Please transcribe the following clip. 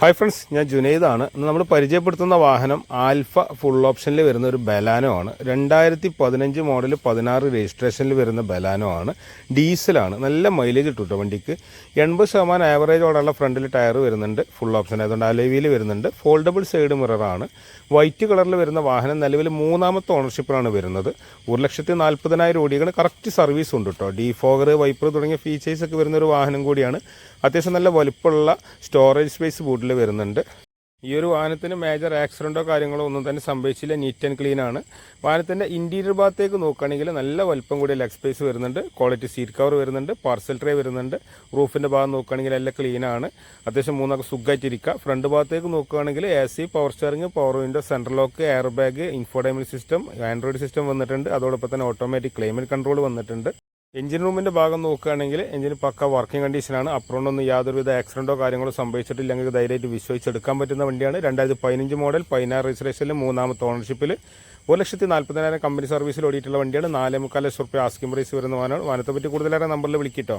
Hi friends ഞാൻ ജുനൈദാണ്. ഇന്ന് നമ്മൾ പരിചയപ്പെടുത്തുന്ന വാഹനം ആൽഫ ഫുൾ ഓപ്ഷനിൽ വരുന്ന ഒരു ബലാനോ ആണ്. രണ്ടായിരത്തി പതിനഞ്ച് മോഡൽ പതിനാറ് രജിസ്ട്രേഷനിൽ വരുന്ന ബലാനോ ആണ്. ഡീസലാണ്. നല്ല മൈലേജ് കിട്ടും വണ്ടിക്ക്. എൺപത് ശതമാനം ആവറേജോടുള്ള ഫ്രണ്ടിൽ ടയർ വരുന്നുണ്ട് ഫുൾ ഓപ്ഷൻ ആയതുകൊണ്ട് അലവിയിൽ വരുന്നുണ്ട്. ഫോൾഡബിൾ സൈഡ് മിററാണ് വൈറ്റ് കളറിൽ വരുന്ന വാഹനം നിലവിൽ മൂന്നാമത്തെ ഓണർഷിപ്പിലാണ് വരുന്നത്. ഒരു ലക്ഷത്തി നാൽപ്പതിനായിരം ഓടിയാണ്. കറക്റ്റ് സർവീസ് ഉണ്ട് കേട്ടോ ഡീഫോഗർ വൈപ്പർ തുടങ്ങിയ ഫീച്ചേഴ്സ് ഒക്കെ വരുന്ന ഒരു വാഹനം കൂടിയാണ്. അത്യാവശ്യം നല്ല വലുപ്പമുള്ള സ്റ്റോറേജ് സ്പേസ് ബോട്ടിൽ വരുന്നുണ്ട്. ഈ ഒരു വാഹനത്തിന് മേജർ ആക്സിഡന്റോ കാര്യങ്ങളോ ഒന്നും തന്നെ സംഭവിച്ചില്ല. നീറ്റ് ആൻഡ് ക്ലീൻ ആണ്. വാഹനത്തിന്റെ ഇന്റീരിയർ ഭാഗത്തേക്ക് നോക്കുകയാണെങ്കിൽ നല്ല വലിപ്പം കൂടിയ ലെഗ് സ്പേസ് വരുന്നുണ്ട്. ക്വാളിറ്റി സീറ്റ് കവർ വരുന്നുണ്ട്. പാർസൽ ട്രേ വരുന്നുണ്ട്. റൂഫിന്റെ ഭാഗം നോക്കുകയാണെങ്കിൽ എല്ലാം ക്ലീൻ ആണ്. അത്യാവശ്യം മൂന്നൊക്കെ സുഖമായിട്ടിരിക്കുക ഫ്രണ്ട് ഭാഗത്തേക്ക് നോക്കുകയാണെങ്കിൽ A C power steering power window central lock air bag ഇൻഫോഡൈമിൽ system Android system വന്നിട്ടുണ്ട്. അതോടൊപ്പം തന്നെ ഓട്ടോമാറ്റിക് ക്ലൈമറ്റ് കൺട്രോൾ വന്നിട്ടുണ്ട്. എഞ്ചിൻ റൂമിന്റെ ഭാഗം നോക്കുകയാണെങ്കിൽ എഞ്ചിൻ പക്ക വർക്കിംഗ് കണ്ടീഷനാണ് അപ്പുറമൊന്നും യാതൊരുവിധ ആക്സിഡന്റോ കാര്യങ്ങളോ സംഭവിച്ചിട്ടില്ലെങ്കിൽ ധൈര്യമായിട്ട് വിശ്വസിച്ചെടുക്കാൻ പറ്റുന്ന വണ്ടിയാണ്. രണ്ടായിരത്തി പതിനഞ്ച് മോഡൽ പതിനാറ് രജിസ്ട്രേഷനിൽ മൂന്നാമത്തെ ഓണർഷിപ്പിൽ ഒരു ലക്ഷത്തി നാൽപ്പതിനായിരം കമ്പനി സർവീസിൽ ഓടിയിട്ടുള്ള വണ്ടിയാണ്. നാലേ മുക്കാൽ ലക്ഷം റുപ്യ ആസ്കിംഗ് പ്രൈസ് വരുന്ന വാനാണ് വാനത്തെപ്പറ്റി പറ്റി കൂടുതലേറെ നമ്പറിൽ വിളിക്കിട്ടോ